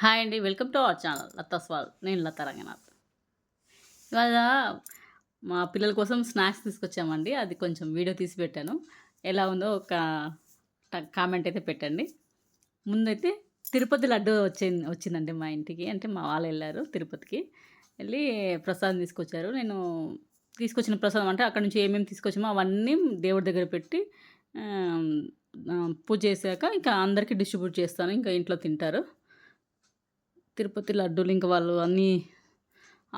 Hi అండి welcome to our channel. లతాస్వాల్ నేను లతా రంగనాథ్. ఇవాళ మా పిల్లల కోసం స్నాక్స్ తీసుకొచ్చామండి. అది కొంచెం వీడియో తీసి పెట్టాను. ఎలా ఉందో ఒక కామెంట్ అయితే పెట్టండి. ముందైతే తిరుపతి లడ్డు వచ్చింది వచ్చిందండి మా ఇంటికి. అంటే మా వాళ్ళు వెళ్ళారు తిరుపతికి. వెళ్ళి ప్రసాదం తీసుకొచ్చారు. నేను తీసుకొచ్చిన ప్రసాదం అంటే అక్కడ నుంచి ఏమేమి తీసుకొచ్చామో అవన్నీ దేవుడి దగ్గర పెట్టి పూజ చేశాక ఇంకా అందరికీ డిస్ట్రిబ్యూట్ చేస్తాను. ఇంకా ఇంట్లో తింటారు. తిరుపతి లడ్డూలు ఇంకా వాళ్ళు అన్నీ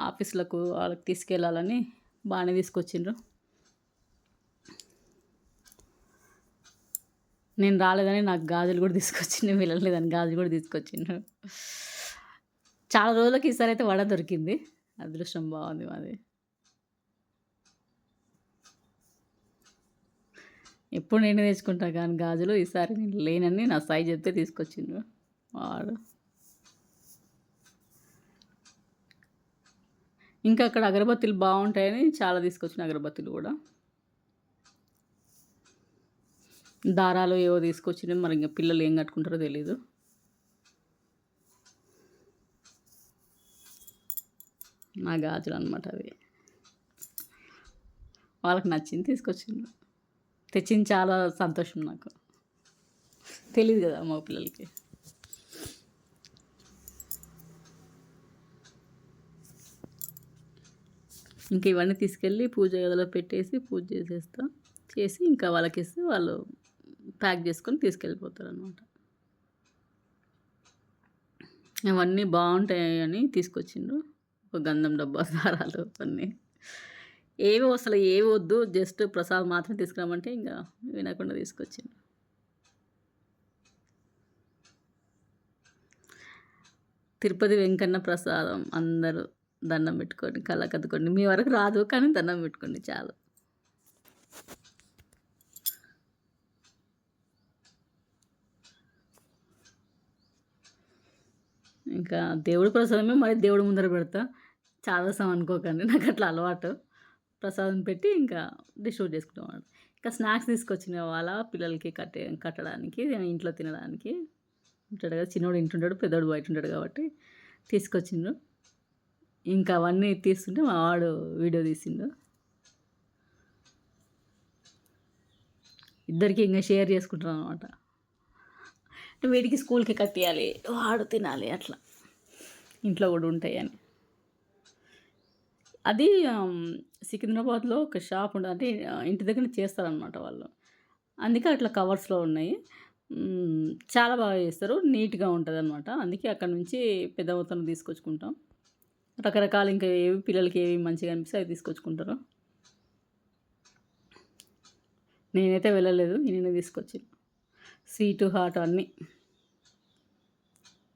ఆఫీసులకు వాళ్ళకి తీసుకెళ్ళాలని బాగానే తీసుకొచ్చిండ్రు. నేను రాలేదని నాకు గాజులు కూడా తీసుకొచ్చిండు వెళ్ళలేదని గాజులు కూడా తీసుకొచ్చిండ్రు చాలా రోజులకి ఈసారి అయితే వడ దొరికింది. అదృష్టం బాగుంది మాది. ఎప్పుడు నేనే తెచ్చుకుంటా కానీ గాజులు ఈసారి నేను లేనని నా సైజ్ చెప్తే తీసుకొచ్చిండ్రు వాడు. ఇంకా అక్కడ అగరబత్తులు బాగుంటాయని చాలా తీసుకొచ్చిన అగరబత్తులు కూడా. దారాలు ఏవో తీసుకొచ్చిన మరి ఇంకా పిల్లలు ఏం కట్టుకుంటారో తెలీదు. నా గాజులు అనమాట అవి. వాళ్ళకి నచ్చింది తీసుకొచ్చిండు తెచ్చింది చాలా సంతోషం నాకు. తెలియదు కదా మా పిల్లలకి. ఇంక ఇవన్నీ తీసుకెళ్ళి పూజ గదిలో పెట్టేసి పూజ చేసేస్తా. చేసి ఇంకా వాళ్ళకి ఇస్తే వాళ్ళు ప్యాక్ చేసుకొని తీసుకెళ్ళిపోతారు అనమాట అవన్నీ బాగుంటాయి అని తీసుకొచ్చిండ్రు. ఒక గంధం డబ్బా దారాలు అన్నీ ఏవి అసలు ఏవి వద్దు జస్ట్ ప్రసాదం మాత్రం తీసుకురామంటే ఇంకా వినకుండా తీసుకొచ్చిండ్రు. తిరుపతి వెంకన్న ప్రసాదం అందరూ. దండం పెట్టుకోండి కళ్ళ కదుకోండి. మీ వరకు రాదు కానీ దండం పెట్టుకోండి చాలు. ఇంకా దేవుడి ప్రసాదమే మరి దేవుడి ముందర పెడతా. చాలాసం అనుకోకండి నాకు అట్లా అలవాటు. ప్రసాదం పెట్టి ఇంకా డిస్ట్రిబ్యూట్ చేసుకుంటాం ఇంకా స్నాక్స్ తీసుకొచ్చిన వాళ్ళ పిల్లలకి కట్టే కట్టడానికి ఇంట్లో తినడానికి. ఉంటాడు కదా చిన్నోడు ఇంటుంటాడు పెద్దోడు బయట ఉంటాడు కాబట్టి తీసుకొచ్చిండ్రు. ఇంకా అవన్నీ తీస్తుంటే మా వాడు వీడియో తీసిండు. ఇద్దరికి ఇంకా షేర్ చేసుకుంటాం అనమాట అంటే వీడికి స్కూల్కి కట్టియాలి వాడు తినాలి అట్లా. ఇంట్లో కూడా ఉంటాయి అని. అది సికింద్రాబాద్లో ఒక షాప్ ఉంటుంది అంటే ఇంటి దగ్గర చేస్తారనమాట వాళ్ళు. అందుకే అట్లా కవర్స్లో ఉన్నాయి. చాలా బాగా చేస్తారు నీట్గా ఉంటుంది అనమాట అందుకే అక్కడ నుంచి పెద్ద మొత్తంలో తీసుకొచ్చుకుంటాం. రకరకాలు ఇంకా ఏవి పిల్లలకి ఏవి మంచిగా అనిపిస్తే అవి తీసుకొచ్చుకుంటారు. నేనైతే వెళ్ళలేదు నేనే తీసుకొచ్చాను స్వీటు హాట్ అన్నీ.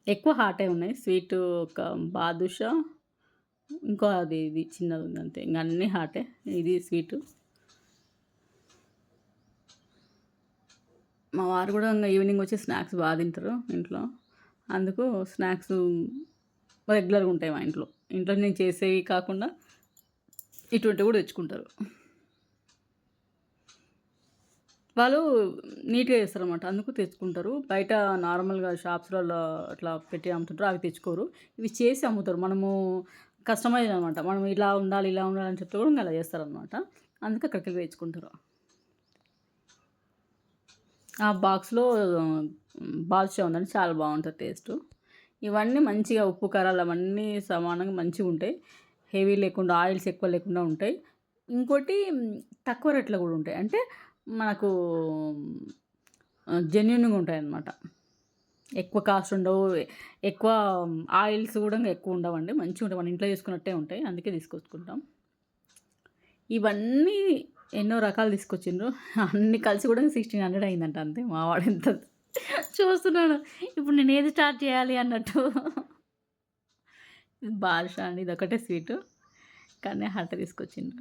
ఎక్కువ హాటే ఉన్నాయి. స్వీట్ ఒక బాదుషా ఇంకో అది ఇది చిన్నది ఉంది అంతే. ఇంకా అన్నీ హాటే. ఇది స్వీటు. మా వారు కూడా ఇంకా ఈవినింగ్ వచ్చి స్నాక్స్ బాగా తింటారు ఇంట్లో. అందుకు స్నాక్స్ రెగ్యులర్గా ఉంటాయి మా ఇంట్లో. ఇంట్లో నేను చేసేవి కాకుండా ఇటువంటివి కూడా తెచ్చుకుంటారు. వాళ్ళు నీట్గా చేస్తారు అనమాట అందుకు తెచ్చుకుంటారు. బయట నార్మల్గా షాప్స్లలో అట్లా పెట్టి అమ్ముతుంటారు. అవి తెచ్చుకోరు. ఇవి చేసి అమ్ముతారు. మనము కస్టమైజ్ అనమాట మనం ఇలా ఉండాలి ఇలా ఉండాలి అని చెప్తే కూడా అలా చేస్తారనమాట అందుకే అక్కడికి వెళ్ళి తెచ్చుకుంటారు. ఆ బాక్స్లో బాదుషా ఉందండి చాలా బాగుంటుంది టేస్ట్. ఇవన్నీ మంచిగా ఉప్పు కారాలు అవన్నీ సమానంగా మంచిగా ఉంటాయి. హెవీ లేకుండా ఆయిల్స్ ఎక్కువ లేకుండా ఉంటాయి. ఇంకోటి తక్కువ రేట్లో కూడా ఉంటాయి. అంటే మనకు జెన్యున్గా ఉంటాయి అన్నమాట. ఎక్కువ కాస్ట్ ఉండవు. ఎక్కువ ఆయిల్స్ కూడా ఎక్కువ ఉండవండి. మంచిగా ఉంటాయి. మన ఇంట్లో చేసుకున్నట్టే ఉంటాయి. అందుకే తీసుకొచ్చుకుంటాం. ఇవన్నీ ఎన్నో రకాలు తీసుకొచ్చిండ్రు. అన్ని కలిసి కూడా సిక్స్టీన్ హండ్రెడ్ అయిందంట అంతే. మా వాడు ఎంత చూస్తున్నాను. ఇప్పుడు నేను ఏది స్టార్ట్ చేయాలి అన్నట్టు. బాదుషా అండి ఇది ఒకటే స్వీటు కానీ హట్ట తీసుకొచ్చిండు.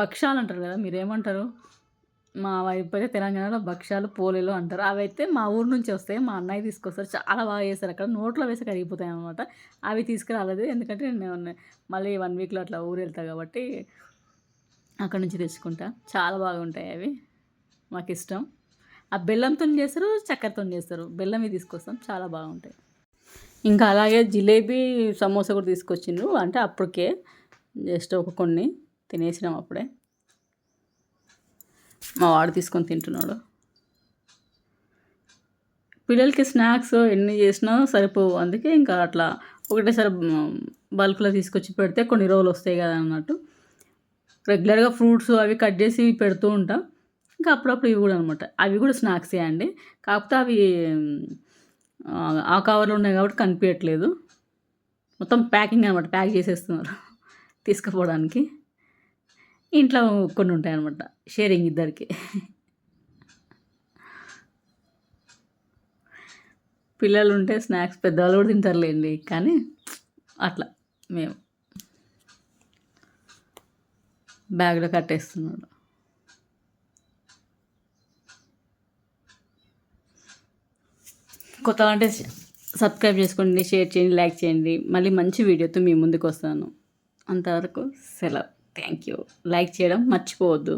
భక్షాలు అంటారు కదా మీరేమంటారు? మా వైపు అయితే తెలంగాణలో భక్షాలు పోలేలు అంటారు. అవి అయితే మా ఊరు నుంచి వస్తాయి మా అన్నయ్య తీసుకొస్తారు. చాలా బాగా చేస్తారు. అక్కడ నోట్లో వేసి కరిగిపోతాయి అనమాట అవి తీసుకురాలేదు ఎందుకంటే నేను మళ్ళీ వన్ వీక్లో అట్లా ఊరు వెళ్తా కాబట్టి అక్కడ నుంచి తెచ్చుకుంటా. చాలా బాగుంటాయి అవి. మాకు ఇష్టం ఆ బెల్లంతో చేస్తారు చక్కెరతో చేస్తారు. బెల్లమే తీసుకొస్తాం చాలా బాగుంటాయి. ఇంకా అలాగే జిలేబీ సమోసా కూడా తీసుకొచ్చిండ్రు. అంటే అప్పటికే జస్ట్ ఒక కొన్ని తినేసినాం అప్పుడే. మా వాడు తీసుకొని తింటున్నాడు. పిల్లలకి స్నాక్స్ ఎన్ని చేసినా సరిపోవు. అందుకే ఇంకా అట్లా ఒకటేసారి బల్క్లో తీసుకొచ్చి పెడితే కొన్ని రోజులు వస్తాయి కదా అన్నట్టు. రెగ్యులర్గా ఫ్రూట్స్ అవి కట్ చేసి పెడుతూ ఉంటాం. ఇంకా అప్పుడప్పుడు ఇవి కూడా అనమాట అవి కూడా స్నాక్సే అండి. కాకపోతే అవి ఆ, కవర్లు కవర్లో ఉన్నాయి కాబట్టి కనిపించట్లేదు మొత్తం ప్యాకింగ్ అనమాట. ప్యాక్ చేసేస్తున్నారు తీసుకుపోవడానికి. ఇంట్లో కొన్ని ఉంటాయి అనమాట షేరింగ్ ఇద్దరికి. పిల్లలు ఉంటే స్నాక్స్ పెద్దవాళ్ళు కూడా తింటారులేండి. కానీ అట్లా మేము. బ్యాగ్లో కట్టేస్తున్నాడు. కొత్త అంటే సబ్స్క్రైబ్ చేసుకోండి షేర్ చేయండి లైక్ చేయండి. మళ్ళీ మంచి వీడియోతో మీ ముందుకు వస్తాను. అంతవరకు సెలవు. థ్యాంక్ యూ లైక్ చేయడం మర్చిపోవద్దు.